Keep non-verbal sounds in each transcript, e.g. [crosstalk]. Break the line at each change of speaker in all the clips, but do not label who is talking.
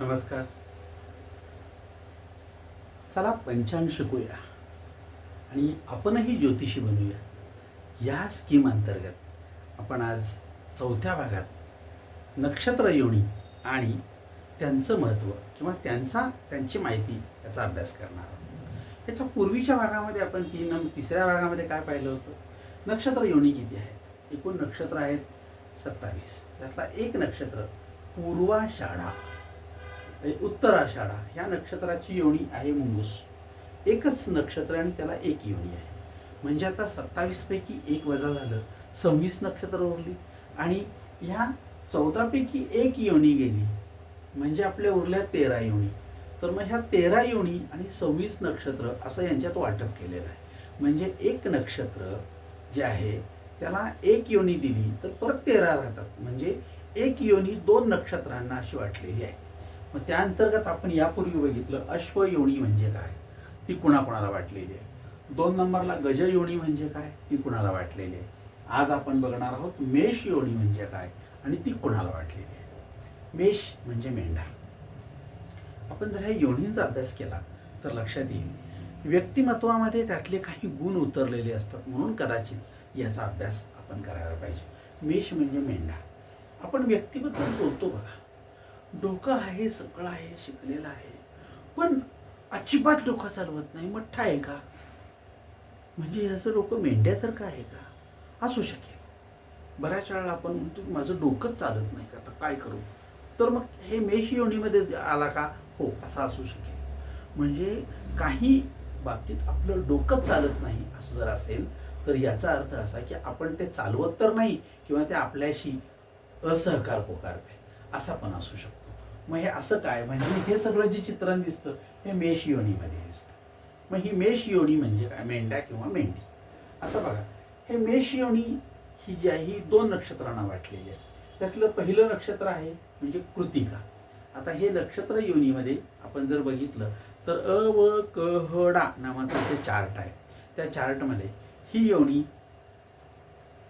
नमस्कार. चला पंचांग शिकूया. आणि आपणही ज्योतिषी बनूया. या स्कीम अंतर्गत आपण आज चौथ्या भागात नक्षत्र योनी आणि त्यांचं महत्त्व किंवा त्यांचा त्यांची माहिती याचा अभ्यास करणार आहोत. याच्या पूर्वीच्या भागामध्ये आपण तीन तिसऱ्या भागामध्ये काय पाहिलं होतं? नक्षत्र योनी किती आहेत? एकूण नक्षत्र आहेत सत्तावीस. त्यातला एक नक्षत्र पूर्वाषाढा उत्तर उत्तराषाढा ह्या नक्षत्राची योनी आहे मुंगूस. एकच नक्षत्र आणि त्याला एक योनी आहे. म्हणजे आता सत्तावीसपैकी एक वजा झालं सव्वीस नक्षत्र उरली आणि ह्या चौदापैकी एक योनी गेली. म्हणजे आपल्या उरल्या तेरा योनी. तर मग ह्या तेरा योनी आणि सव्वीस नक्षत्र असं यांच्यात वाटप केलेलं आहे. म्हणजे एक नक्षत्र जे आहे त्याला एक योनी दिली तर परत तेरा राहतात. म्हणजे एक योनी दोन नक्षत्रांना अशी वाटलेली आहे. मग त्या अंतर्गत आपण यापूर्वी बघितलं अश्वयोनी म्हणजे काय? ती कुणाकुणाला वाटलेली आहे? दोन नंबरला गजयोनी म्हणजे काय? ती कुणाला वाटलेली आहे? आज आपण बघणार आहोत मेष योनी म्हणजे काय? आणि ती कुणाला वाटलेली आहे? मेष म्हणजे मेंढा. आपण जर ह्या योनींचा अभ्यास केला तर लक्षात येईल. व्यक्तिमत्वामध्ये त्यातले काही गुण उतरलेले असतात म्हणून कदाचित याचा अभ्यास आपण करायला पाहिजे. मेष म्हणजे मेंढा. आपण व्यक्तिबद्दल बोलतो बघा. डोकं आहे सगळं आहे शिकलेलं आहे. पण अजिबात डोकं चालवत नाही मठ्ठा आहे का? म्हणजे याचं डोकं मेंढ्यासारखं आहे का? असू शकेल. बऱ्याच वेळेला आपण म्हणतो की माझं डोकंच चालत नाही का? आता काय करू? तर मग हे मेष योनीमध्ये आला का? हो असं असू शकेल. म्हणजे काही बाबतीत आपलं डोकं चालत नाही असं जर असेल तर याचा अर्थ असा की आपण ते चालवत तर नाही किंवा ते आपल्याशी असहकार पुकारते असा पण असू शकतो. मग हे असं काय? म्हणजे हे सगळं जे चित्रण दिसतं हे मेष योनीमध्ये दिसतं. मग ही मेष योनी म्हणजे काय? मेंढ्या किंवा मेंढी. आता बघा हे मेष योनी ही जी आहे ही दोन नक्षत्रांना वाटलेली आहे त्यातलं पहिलं नक्षत्र आहे म्हणजे कृतिका. आता हे नक्षत्र योनीमध्ये आपण जर बघितलं तर अ व क ह डा नावाचं जे चार्ट आहे. त्या चार्टमध्ये ही योनी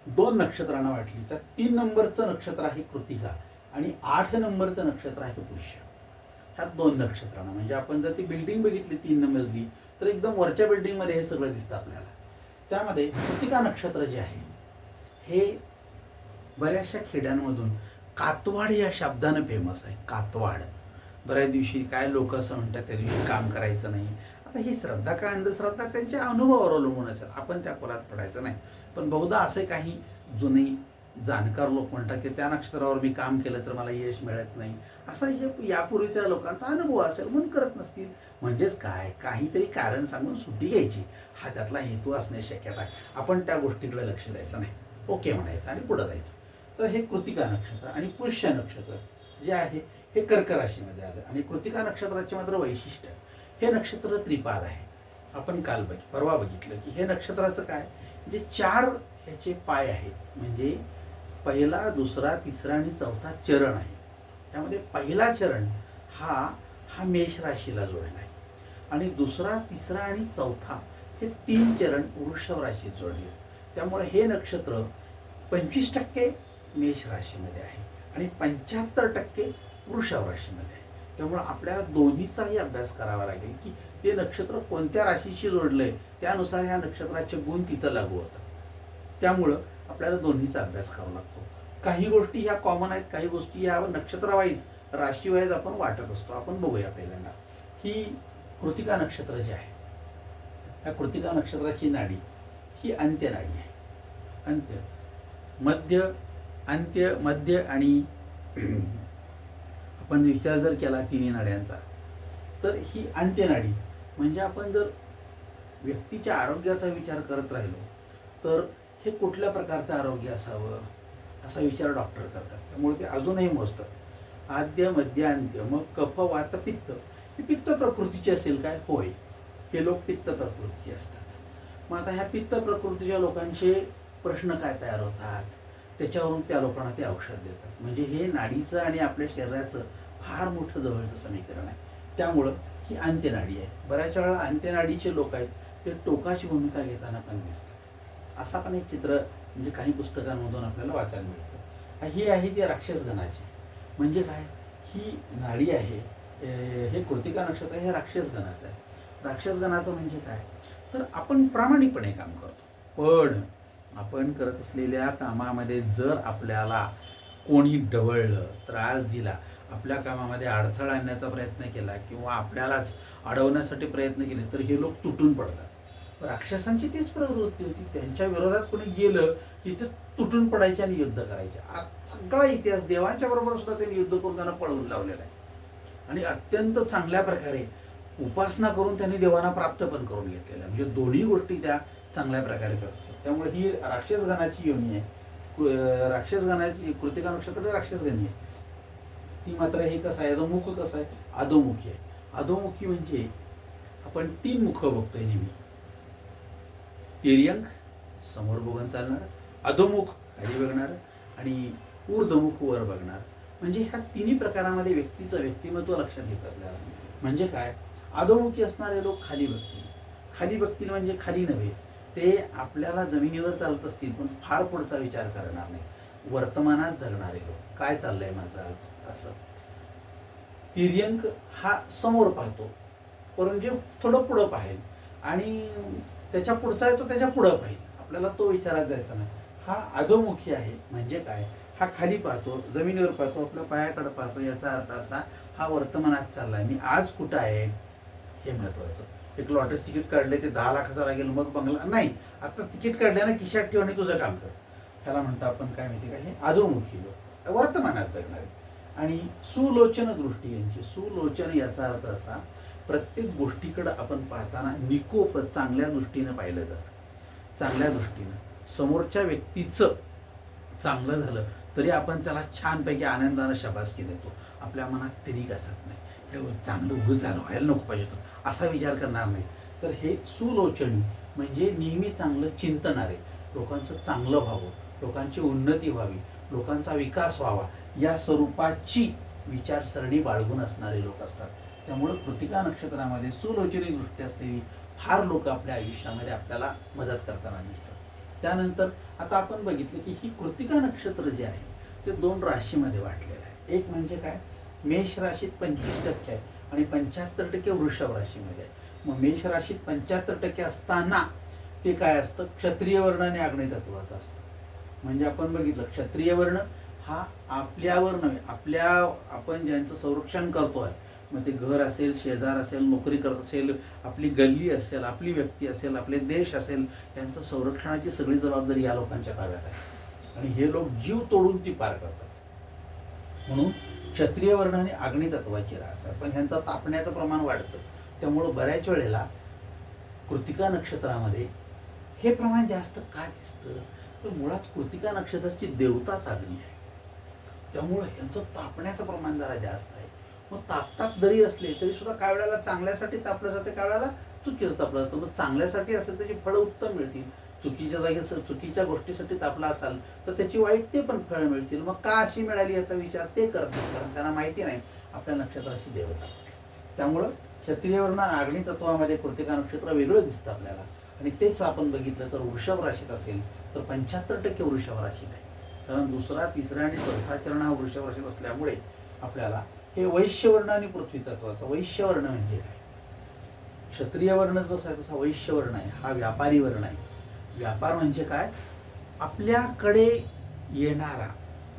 दोन नक्षत्रांना वाटली. तर तीन नंबरचं नक्षत्र आहे कृतिका. आणि आठ नंबरचं नक्षत्र आहे पुष्य. ह्या दोन नक्षत्रांना. म्हणजे आपण जर ती बिल्डिंग बघितली तीन मजली तर एकदम वरच्या बिल्डिंगमध्ये हे सगळं दिसतं आपल्याला. त्यामध्ये कृतिका नक्षत्र जे आहे हे बऱ्याचशा खेड्यांमधून कातवाड या शब्दानं फेमस आहे. कातवाड. बऱ्याच दिवशी काय लोक असं म्हणतात त्या दिवशी काम करायचं नाही. आता ही श्रद्धा काय अंधश्रद्धा त्यांच्या अनुभवावर अवलंबून असेल. आपण त्या खोलात पडायचं नाही. पण बहुधा असे काही जुने जाणकार लोक म्हणतात की त्या नक्षत्रावर मी काम केलं तर मला यश मिळत नाही. असा हे यापूर्वीच्या लोकांचा अनुभव असेल म्हणून करत नसतील. म्हणजेच काय? काहीतरी कारण सांगून सुट्टी घ्यायची. हा त्यातला हेतू असण्याची शक्यता आहे. आपण त्या गोष्टीकडे लक्ष द्यायचं नाही. ओके म्हणायचं आणि पुढं जायचं. तर हे कृतिका नक्षत्र आणि पुष्य नक्षत्र जे आहे हे कर्क राशीमध्ये आलं. आणि कृतिका नक्षत्राचे मात्र वैशिष्ट्य हे नक्षत्र त्रिपाद आहे. आपण काल बघ परवा बघितलं की हे नक्षत्राचं काय? जे चार ह्याचे पाय आहेत म्हणजे पहिला दुसरा तिसरा आणि चौथा चरण आहे. त्यामध्ये पहिला चरण हा हा मेष राशीला जोडला आहे. आणि दुसरा तिसरा आणि चौथा हे तीन चरण वृषभ राशीत जोडले. त्यामुळे हे नक्षत्र पंचवीस टक्के मेष राशीमध्ये आहे आणि पंच्याहत्तर टक्के वृषभ राशीमध्ये आहे. त्यामुळं आपल्याला दोन्हीचाही अभ्यास करावा लागेल की ते नक्षत्र कोणत्या राशीशी जोडलं आहे त्यानुसार ह्या नक्षत्राचे गुण तिथं लागू होतात. त्यामुळं आपल्याला दोन्हीचा अभ्यास करावा लागतो. काही गोष्टी ह्या कॉमन आहेत काही गोष्टी ह्या नक्षत्रवाईज राशीवाईज आपण वाटत असतो. आपण बघूया पहिल्यांदा. ही कृतिका नक्षत्र जे आहे ह्या कृतिका नक्षत्राची नाडी ही अंत्य नाडी आहे. अंत्य मध्य अंत्य मध्य आणि [clears throat] आपण विचार जर केला तिन्ही नाड्यांचा तर ही अंत्यनाडी म्हणजे आपण जर व्यक्तीच्या आरोग्याचा विचार करत राहिलो तर हे कुठल्या प्रकारचं आरोग्य असावं असा विचार डॉक्टर करतात. त्यामुळे ते अजूनही मोजतात. आद्य मध्य अंत्य मग कफ वात पित्त. ही पित्त प्रकृतीची असेल काय? होय. हे लोक पित्त प्रकृतीचे असतात. मग आता ह्या पित्त प्रकृतीच्या लोकांचे प्रश्न काय तयार होतात? त्याच्यावरून त्या लोकांना ते औषध देतात. म्हणजे हे नाडीचं आणि आपल्या शरीराचं फार मोठं जवळचं समीकरण आहे. त्यामुळं ही अंत्यनाडी आहे. बऱ्याच वेळा अंत्यनाडीचे लोक आहेत ते टोकाची भूमिका घेताना पण दिसतात. असा पण एक चित्र म्हणजे काही पुस्तकांमधून आपल्याला वाचायला मिळतं. ही आहे ती राक्षसगणाची म्हणजे काय? ही नाडी आहे हे कृतिका नक्षत्र हे राक्षसगणाचं आहे. राक्षसगणाचं म्हणजे काय? तर आपण प्रामाणिकपणे काम करतो. पण आपण करत असलेल्या कामामध्ये जर आपल्याला कोणी डवळलं त्रास दिला आपल्या कामामध्ये अडथळा आणण्याचा प्रयत्न केला किंवा आपल्यालाच अडवण्यासाठी प्रयत्न केले तर हे लोक तुटून पडतात. राक्षसांची तीच प्रवृत्ती होती. त्यांच्या विरोधात कोणी गेलं की ते तुटून पडायचे आणि युद्ध करायचे. आज सगळा इतिहास देवांच्या बरोबर सुद्धा त्यांनी युद्ध करून त्यांना पळवून लावलेला आहे. आणि अत्यंत चांगल्या प्रकारे उपासना करून त्यांनी देवांना प्राप्त पण करून घेतलेलं आहे. म्हणजे दोन्ही गोष्टी त्या चांगल्या प्रकारे करत असतात. त्यामुळे ही राक्षसगणाची योनी आहे. कृ- कृतिका नक्षत्र राक्षसगणी आहे. ती मात्र हे कसं आहे? याचं मुख कसं आहे? अधोमुखी आहे. अधोमुखी म्हणजे आपण तीन मुखं बघतोय नेहमी. तिर्यंक समोर बघून चालणार अधोमुख खाली बघणार आणि ऊर्धमुख वर बघणार. म्हणजे ह्या तिन्ही प्रकारामध्ये व्यक्तीचं व्यक्तिमत्व लक्षात येतं आपल्याला. म्हणजे काय? अधोमुखी असणारे लोक खाली बघतील. खाली बघतील म्हणजे खाली नव्हे. ते आपल्याला जमिनीवर चालत असतील पण फार पुढचा विचार करणार नाही वर्तमानात जगणारे लोक. काय चाललंय माझं आज? असं. तिर्यंक हा समोर पाहतो. परंतु थोडं पुढं पाहेल. आणि त्याच्या पुढचा आहे तो त्याच्या पुढं पाहिजे. आपल्याला तो विचारात जायचा नाही. हा अधोमुखी आहे. म्हणजे काय? हा खाली पाहतो जमिनीवर पाहतो आपल्या पायाकडे पाहतो याचा अर्थ असा हा वर्तमानात चालला आहे मी आज कुठं आहे? हे महत्त्वाचं एक लॉटरी तिकीट काढले ते दहा लाखाचं लागेल मग बंगला नाही. आता तिकीट काढल्यानं किशात ठेवणे तुझं काम कर. त्याला म्हणतो आपण काय माहिती का? हे अधोमुखी लोक. वर्तमानात जगणारे. आणि सुलोचन दृष्टी यांची. सुलोचन याचा अर्थ असा प्रत्येक गोष्टीकडं आपण पाहताना निकोप चांगल्या दृष्टीनं पाहिलं जातं. चांगल्या दृष्टीनं. समोरच्या व्यक्तीचं चांगलं झालं तरी आपण त्याला छानपैकी आनंदानं शबासकी देतो. आपल्या मनात तिरीक असत नाही. हे चांगलं उगं झालं व्हायला नको पाहिजे तो असा विचार करणार नाही. तर हे सुलोचनी म्हणजे नेहमी चांगलं चिंतणारे लोकांचं चांगलं व्हावं लोकांची उन्नती व्हावी लोकांचा विकास व्हावा या स्वरूपाची विचारसरणी बाळगून असणारे लोक असतात. त्यामुळं कृतिका नक्षत्रामध्ये सुलोचनी दृष्टी असलेली फार लोक आपल्या आयुष्यामध्ये आपल्याला मदत करताना दिसतात. त्यानंतर आता आपण बघितलं की ही कृतिका नक्षत्र जे आहे ते दोन राशीमध्ये वाटलेलं आहे. एक म्हणजे काय? मेष राशीत पंचवीस टक्के आहे आणि पंच्याहत्तर टक्के वृषभ राशीमध्ये आहे. मग मेष राशीत पंच्याहत्तर टक्के असताना ते काय असतं? क्षत्रिय वर्ण आणि आग्नेय तत्वाचं असतं. म्हणजे आपण बघितलं क्षत्रिय वर्ण हा आपल्यावर नव्हे आपल्या आपण ज्यांचं संरक्षण करतो आहे मग ते घर असेल शेजार असेल नोकरी करत असेल आपली गल्ली असेल आपली व्यक्ती असेल आपले देश असेल यांचं संरक्षणाची सगळी जबाबदारी या लोकांच्या ताब्यात आहे. आणि हे लोक जीव तोडून ती पार करतात. म्हणून क्षत्रिय वर्णाने अग्नी तत्वाची रास आहे. पण ह्यांचं तापण्याचं प्रमाण वाढतं. त्यामुळं बऱ्याच वेळेला कृतिका नक्षत्रामध्ये हे प्रमाण जास्त का दिसतं? तर मुळात कृतिका नक्षत्राची देवताच अग्नी आहे. त्यामुळं ह्यांचं तापण्याचं प्रमाण जरा जास्त आहे. मग तापतात जरी असले तरी सुद्धा काय वेळेला चांगल्यासाठी तापलं जाते काय वेळेला चुकीचं तापलं जातं. मग चांगल्यासाठी असेल त्याची फळं उत्तम मिळतील. चुकीच्या जागी चुकीच्या गोष्टीसाठी तापला असाल तर त्याची वाईट ते पण फळं मिळतील. मग का अशी मिळाली याचा विचार ते करत नाही कारण त्यांना माहिती नाही आपल्या नक्षत्राशी देवता त्यामुळं क्षत्रियवर्ण आग्नी तत्वामध्ये कृतिका नक्षत्र वेगळं दिसतं आपल्याला. आणि तेच आपण बघितलं तर वृषभ राशीत असेल तर पंच्याहत्तर टक्के वृषभ राशीत आहे. कारण दुसरा तिसरा आणि चौथा चरण हा वृषभ राशीत असल्यामुळे आपल्याला हे वैश्यवर्ण आणि पृथ्वी तत्वाचा वैश्यवर्ण म्हणजे काय? क्षत्रिय वर्ण जसा आहे तसा वैश्यवर्ण आहे हा व्यापारी वर्ण आहे. व्यापार म्हणजे काय? आपल्याकडे येणारा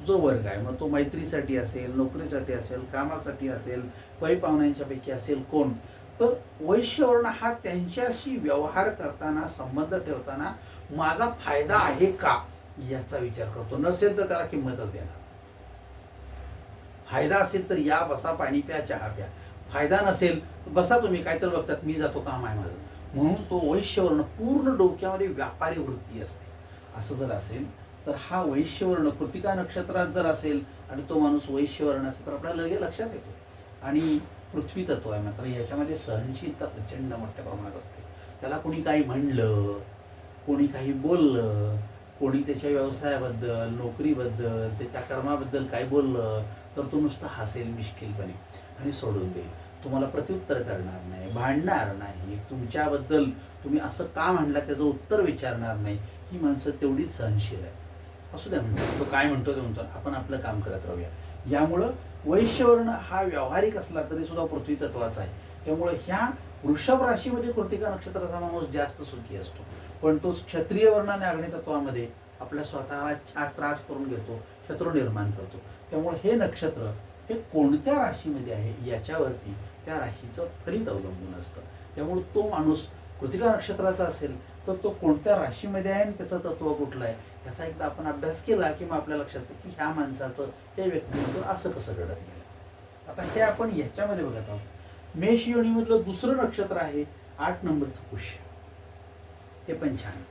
जो वर्ग आहे मग तो मैत्रीसाठी असेल नोकरीसाठी असेल कामासाठी असेल पै पाहुण्यांच्यापैकी असेल कोण तर वैश्यवर्ण हा त्यांच्याशी व्यवहार करताना संबंध ठेवताना माझा फायदा आहे का? याचा विचार करतो. नसेल तर त्याला किंमतच देणार. फायदा असेल तर या बसा पाणी प्या चहा प्या. फायदा नसेल तर बसा तुम्ही काय तर बघतात मी जातो काम आहे माझं. म्हणून तो वैश्यवर्ण पूर्ण डोक्यामध्ये व्यापारी वृत्ती असते. असं जर असेल तर हा वैश्यवर्ण कृतिका नक्षत्रात जर असेल आणि तो माणूस वैश्यवर्ण असेल तर आपल्याला लगेच लक्षात येतो. आणि पृथ्वी तत्व आहे मात्र याच्यामध्ये सहनशीलता प्रचंड मोठ्या प्रमाणात असते. त्याला कोणी काही म्हणलं कोणी काही बोललं कोणी त्याच्या व्यवसायाबद्दल नोकरीबद्दल त्याच्या कर्माबद्दल काय बोललं तर तो नुसतं हसेल मिश्किलपणे आणि सोडून देईल. तुम्हाला प्रत्युत्तर करणार नाही भांडणार नाही. तुमच्याबद्दल तुम्ही असं का म्हणला त्याचं उत्तर विचारणार नाही? ही माणसं तेवढीच सहनशील आहे असू द्या म्हणतो तो काय म्हणतो ते म्हणतो. आपण आपलं काम करत राहूया. यामुळं वैश्यवर्ण हा व्यावहारिक असला तरी सुद्धा पृथ्वी तत्वाचा आहे. त्यामुळं ह्या वृषभ राशीमध्ये कृतिका नक्षत्राचा माणूस जास्त सुखी असतो. पण तो क्षत्रिय वर्णाने अग्नितत्वामध्ये आपल्या स्वतःला छा त्रास करून घेतो शत्रू निर्माण करतो. त्यामुळे हे नक्षत्र हे कोणत्या राशीमध्ये आहे याच्यावरती त्या राशीचं फलित अवलंबून असतं. त्यामुळे तो माणूस कृतिका नक्षत्राचा असेल तर तो कोणत्या राशीमध्ये आहे आणि त्याचं तत्व कुठलं आहे याचा एकदा आपण अभ्यास केला की मग आपल्या लक्षात येतं की ह्या माणसाचं हे व्यक्तिमत्व असं कसं घडत गेलं. आता हे आपण ह्याच्यामध्ये बघत आहोत. मेष योनीमधलं दुसरं नक्षत्र आहे आठ नंबरचं पुष्य. हे पण छान.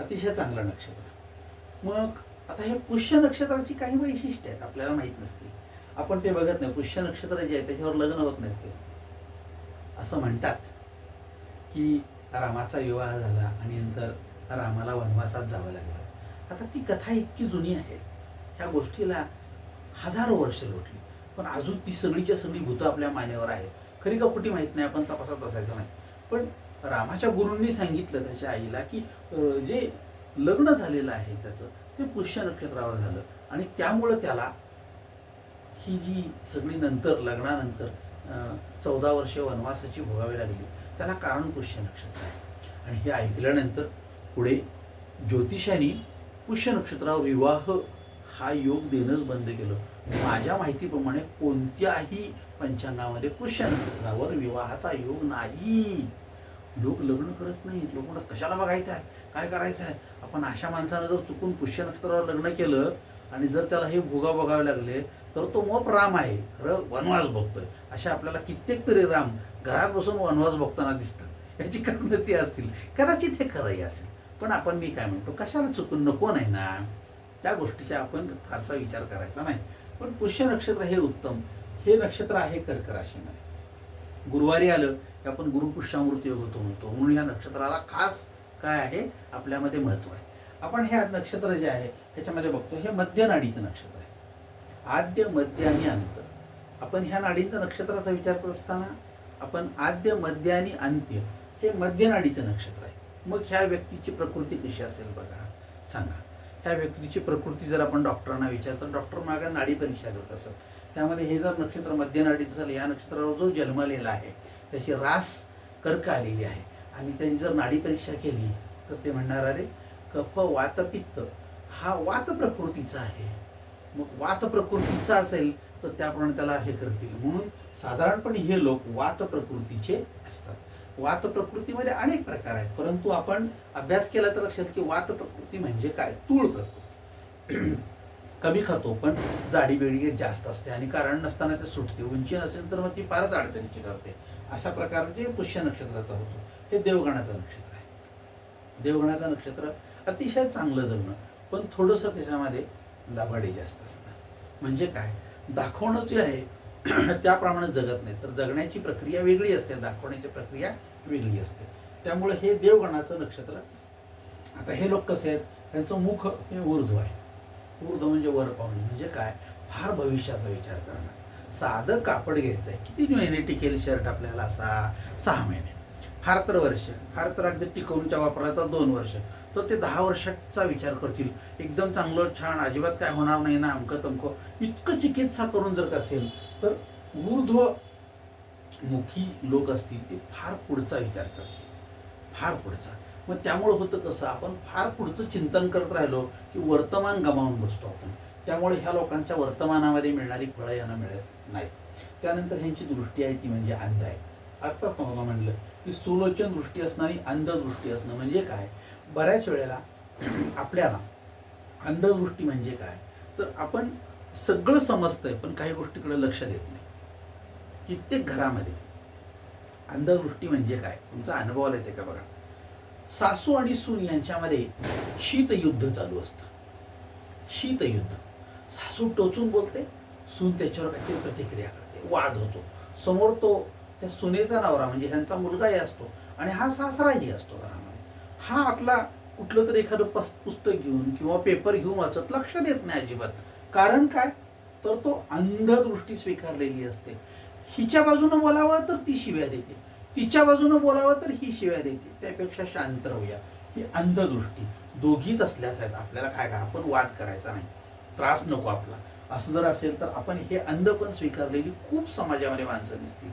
अतिशय चांगलं नक्षत्र. मग आता हे पुष्य नक्षत्राची काही वैशिष्ट्य आहेत आपल्याला माहीत नसते आपण ते बघत नाही. पुष्य नक्षत्र जे आहे त्याच्यावर लग्न होत नाही असं म्हणतात की रामाचा विवाह झाला आणि नंतर रामाला वनवासात जावं लागलं. आता ती कथा इतकी जुनी आहे. ह्या गोष्टीला हजारो वर्ष लोटली. पण अजून ती सगळीच्या सगळी भूतं आपल्या मानेवर आहेत. खरी का खोटी माहीत नाही आपण तपासात बसायचं नाही. पण रामाच्या गुरूंनी सांगितलं त्याच्या आईला की जे लग्न झालेलं आहे त्याचं ते पुष्य नक्षत्रावर झालं. आणि त्यामुळं त्याला ही जी सगळी नंतर लग्नानंतर चौदा वर्ष वनवासाची भोगावी लागली त्याला कारण पुष्य नक्षत्र आहे. आणि हे ऐकल्यानंतर पुढे ज्योतिषाने पुष्य नक्षत्रावर विवाह हा योग देणंच बंद केलं. माझ्या माहितीप्रमाणे कोणत्याही पंचांगामध्ये पुष्य नक्षत्रावर विवाहाचा योग नाही. लोक लग्न करत नाहीत. लोक म्हणतात कशाला बघायचं आहे? काय करायचं आहे? आपण अशा माणसानं जर चुकून पुष्य नक्षत्रावर लग्न केलं आणि जर त्याला हे भोगा बघावे लागले तर तो मोप राम आहे. खरं वनवास बघतोय. अशा आपल्याला कित्येक तरी राम घरात बसून वनवास बघताना दिसतात. याची कारणं ती असतील. कदाचित हे खरंही असेल. पण आपण मी काय म्हणतो कशाला चुकून? नको नाही ना. त्या गोष्टीचा आपण फारसा विचार करायचा नाही. पण पुष्य नक्षत्र हे उत्तम. हे नक्षत्र आहे कर्क राशीमध्ये गुरुवारी आलं की आपण गुरुपुष्यामृत योग होतो म्हणतो. म्हणून ह्या नक्षत्राला खास काय आहे? आपल्यामध्ये महत्त्व आहे. आपण हे नक्षत्र जे आहे ह्याच्यामध्ये बघतो हे मध्य नाडीचं नक्षत्र आहे. आद्य मध्य आणि अंत. आपण ह्या नाडींचा नक्षत्राचा विचार करत असताना आपण आद्य मध्य आणि अंत्य हे मध्य नाडीचं नक्षत्र आहे. मग ह्या व्यक्तीची प्रकृती कशी असेल बघा. सांगा. ह्या व्यक्तीची प्रकृती जर आपण डॉक्टरांना विचारतो डॉक्टर मागा नाडी परीक्षा करत असत. त्यामध्ये हे जर नक्षत्र मध्यनाडीचं झालं या नक्षत्रावर जो जन्मलेला आहे त्याची रास कर्क आलेली आहे. आणि त्यांनी जर नाडी परीक्षा केली तर ते म्हणणार अरे कप वातपित्त हा वात प्रकृतीचा आहे. मग वात प्रकृतीचा असेल तर त्याप्रमाणे त्याला हे करतील. म्हणून साधारणपणे हे लोक वात प्रकृतीचे असतात. वात प्रकृतीमध्ये अनेक प्रकार आहेत परंतु आपण अभ्यास केला तर लक्षात की वात प्रकृती म्हणजे काय? तूळ प्रकृती कमी खातो पण जाडी बेडी जास्त असते आणि कारण नसताना ते सुटते. उंची नसेल तर मग ती फारच अडचणीची ठरते. अशा प्रकारचे म्हणजे पुष्य नक्षत्राचा होतो. हे देवगणाचं नक्षत्र आहे. देवगणाचं नक्षत्र अतिशय चांगलं जगणं पण थोडंसं त्याच्यामध्ये लबाडी जास्त असणं म्हणजे काय? दाखवणं जे आहे [clears throat] त्याप्रमाणे जगत नाही. तर जगण्याची प्रक्रिया वेगळी असते दाखवण्याची प्रक्रिया वेगळी असते. त्यामुळे हे देवगणाचं नक्षत्र आता हे लोक कसे आहेत? त्यांचं मुख हे ऊर्ध्व आहे. ऊर्ध्व म्हणजे वर पाहुणे म्हणजे काय? फार भविष्याचा विचार करणं. साधं कापड घ्यायचं आहे किती महिने टिकेल शर्ट आपल्याला? असा सहा महिने. फार तर वर्ष. फार तर अगदी टिकवूनच्या वापराचा दोन वर्ष. तर ते दहा वर्षाचा विचार करतील. एकदम चांगलं छान अजिबात काय होणार नाही ना अमकं तमकं. इतकं चिकित्सा करून जर का असेल तर ऊर्ध्व मुखी लोक असतील ते फार पुढचा विचार करतील. फार पुढचा. मग त्यामुळं होतं कसं आपण फार पुढचं चिंतन करत राहिलो की वर्तमान गमावून बसतो आपण. त्यामुळे ह्या लोकांच्या वर्तमानामध्ये मिळणारी फळं यांना मिळत नाहीत. त्यानंतर ह्यांची दृष्टी आहे ती म्हणजे अंध आहे. आत्ताच तुम्हाला म्हणलं की सुलोचन दृष्टी असणारी अंधदृष्टी असणं म्हणजे काय? बऱ्याच वेळेला [clears throat] आपल्याला अंधदृष्टी म्हणजे काय? तर आपण सगळं समजतंय पण काही गोष्टीकडे लक्ष देत नाही. कित्येक घरामध्ये अंधदृष्टी म्हणजे काय? तुमचा अनुभवाला येते का बघा? सासू आणि सून यांच्यामध्ये शीतयुद्ध चालू असतं. शीतयुद्ध. सासू टोचून बोलते सून त्याच्यावर काहीतरी प्रतिक्रिया करते वाद होतो. समोर तो त्या सुनेचा नवरा म्हणजे ह्यांचा मुलगाही असतो आणि हा सासराही असतो घरामध्ये. हा आपला कुठलं तरी एखादं पस पुस्तक घेऊन किंवा पेपर घेऊन वाचत लक्ष देत नाही अजिबात. कारण काय? तर तो अंधदृष्टी स्वीकारलेली असते. हिच्या बाजूनं बोलावं तर ती शिव्या देते. तिच्या बाजूनं बोलावं तर ही शिव्या देते. त्यापेक्षा शांत राहूया. ही अंधदृष्टी. दोघीच असल्याच आहेत. आपल्याला काय काय आपण वाद करायचा नाही. त्रास नको आपला. असं जर असेल तर आपण हे अंध पण स्वीकारलेली खूप समाजामध्ये माणसं दिसतील.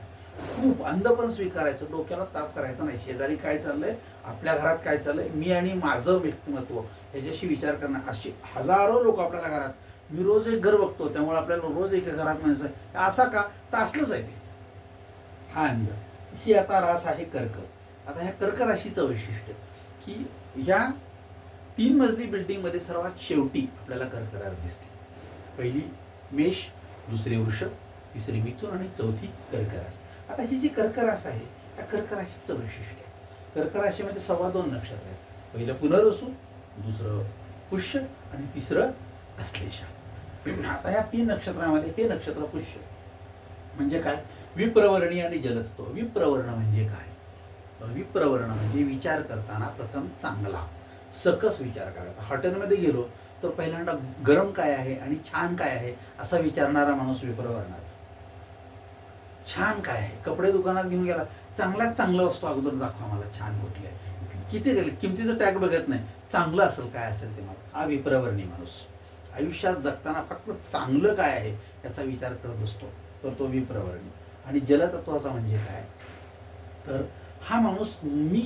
खूप अंध पण स्वीकारायचं. डोक्याला ताप करायचा नाही. शेजारी काय चाललंय? आपल्या घरात काय चाललंय? मी आणि माझं व्यक्तिमत्व याच्याशी विचार करणं अशी हजारो लोक आपल्याला घरात. मी रोज एक घर बघतो. त्यामुळे आपल्याला रोज एका घरात माणसं असा का? तर असलंच आहे ते. हा अंध. ही आता रास आहे कर्क. आता ह्या कर्क राशीचं वैशिष्ट्य की ह्या तीन मजली बिल्डिंगमध्ये सर्वात शेवटी आपल्याला कर्क रास दिसते. पहिली मेष दुसरी वृषभ तिसरी मिथुन आणि चौथी कर्क रास. आता ही जी कर्क रास आहे या कर्क राशीचं वैशिष्ट्य आहे. कर्क राशीमध्ये सव्वा दोन नक्षत्र आहेत. पहिलं पुनर्वसू दुसरं पुष्य आणि तिसरं अश्लेषा. आता ह्या तीन नक्षत्रामध्ये हे नक्षत्र पुष्य. म्हणजे काय? विप्रवर्णी आणि जलतत्व विप्रवर्ण म्हणजे काय? विप्रवर्ण म्हणजे विचार करताना प्रथम चांगला. सकस विचार करायचा. हॉटेलमध्ये गेलो तर पहिल्यांदा गरम काय आहे आणि छान काय आहे असा विचारणारा माणूस विप्रवर्णाचा. छान काय आहे? कपडे दुकानात घेऊन गेला. चांगल्यात चांगलं वस्तू अगोदर दाखवा मला छान कुठली आहे. किती गेले किमतीचं टॅग बघत नाही. चांगलं असेल काय असेल ते मला. हा विप्रवर्णी माणूस. आयुष्यात जगताना फक्त चांगलं काय आहे याचा विचार करत असतो तर तो विप्रवर्णी. आणि जलतत्वाचा म्हणजे काय? तर हा माणूस मी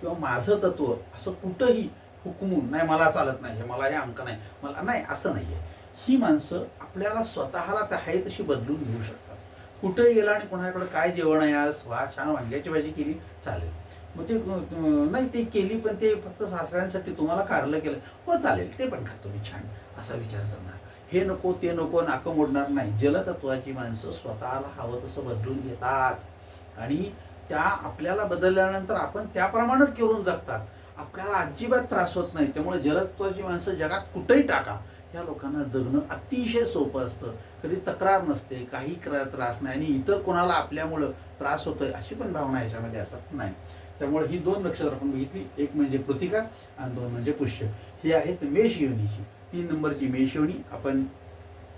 किंवा माझं तत्व असं कुठंही हुकमून नाही मला चालत नाही मला हे अंक नाही मला नाही असं नाही आहे ही माणसं आपल्याला स्वतःला त्या आहे तशी बदलून घेऊ शकतात. कुठंही गेला आणि कोणाकडे काय जेवण आहे आज? वा छान वांग्याची भाजी केली चालेल. मग ते नाही ते केली पण ते फक्त सासऱ्यांसाठी तुम्हाला कारलं केलं. हो चालेल ते पण खातो मी छान असा विचार करणार. हे नको ते नको नाकं मोडणार नाही. जलतत्वाची माणसं स्वतःला हवं तसं बदलून घेतात. आणि त्या आपल्याला बदलल्यानंतर आपण त्याप्रमाणेच करून जगतात. आपल्याला अजिबात त्रास होत नाही. त्यामुळे जलतत्वाची माणसं जगात कुठेही टाका. या लोकांना जगणं अतिशय सोपं असतं. कधी तक्रार नसते काही क्र- त्रास नाही. आणि इतर कोणाला आपल्यामुळं त्रास होतोय अशी पण भावना याच्यामध्ये असत नाही. त्यामुळे ही दोन नक्षत्र आपण बघितली. एक म्हणजे कृतिका आणि दोन म्हणजे पुष्य. ही आहेत मेष योनीची. तीन नंबरची मेष आपण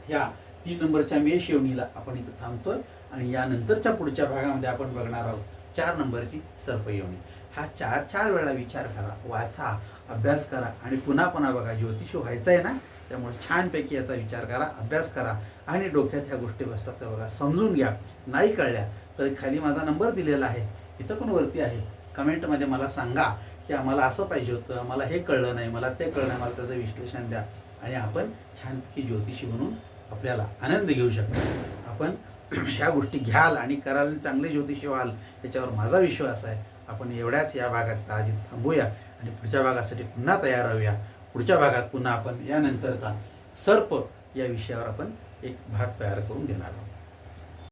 ह्या तीन नंबरच्या मेष आपण इथं थांबतोय आणि यानंतरच्या पुढच्या भागामध्ये आपण बघणार आहोत चार नंबरची सर्पयवणी हा चार चार वेळा विचार करा वाचा अभ्यास करा आणि पुन्हा पुन्हा बघा ज्योतिष व्हायचं आहे ना त्यामुळे छानपैकी याचा विचार करा अभ्यास करा आणि डोक्यात ह्या गोष्टी बसतात. त्या बघा समजून घ्या. नाही कळल्या तर खाली माझा नंबर दिलेला आहे. इथं पण वरती आहे. कमेंटमध्ये मला सांगा की आम्हाला असं पाहिजे होतं मला हे कळलं नाही मला ते कळलं नाही मला त्याचं विश्लेषण द्या. आणि आपण छानपैकी ज्योतिषी बनून आपल्याला आनंद घेऊ शकतो. आपण ह्या गोष्टी घ्याल आणि कराल चांगले ज्योतिषी व्हाल याच्यावर माझा विश्वास आहे. आपण एवढ्याच या भागात आज थांबूया आणि पुढच्या भागासाठी पुन्हा तयार राहूया. पुढच्या भागात पुन्हा आपण यानंतरचा सर्प या विषयावर आपण एक भाग तयार करून देणार आहोत.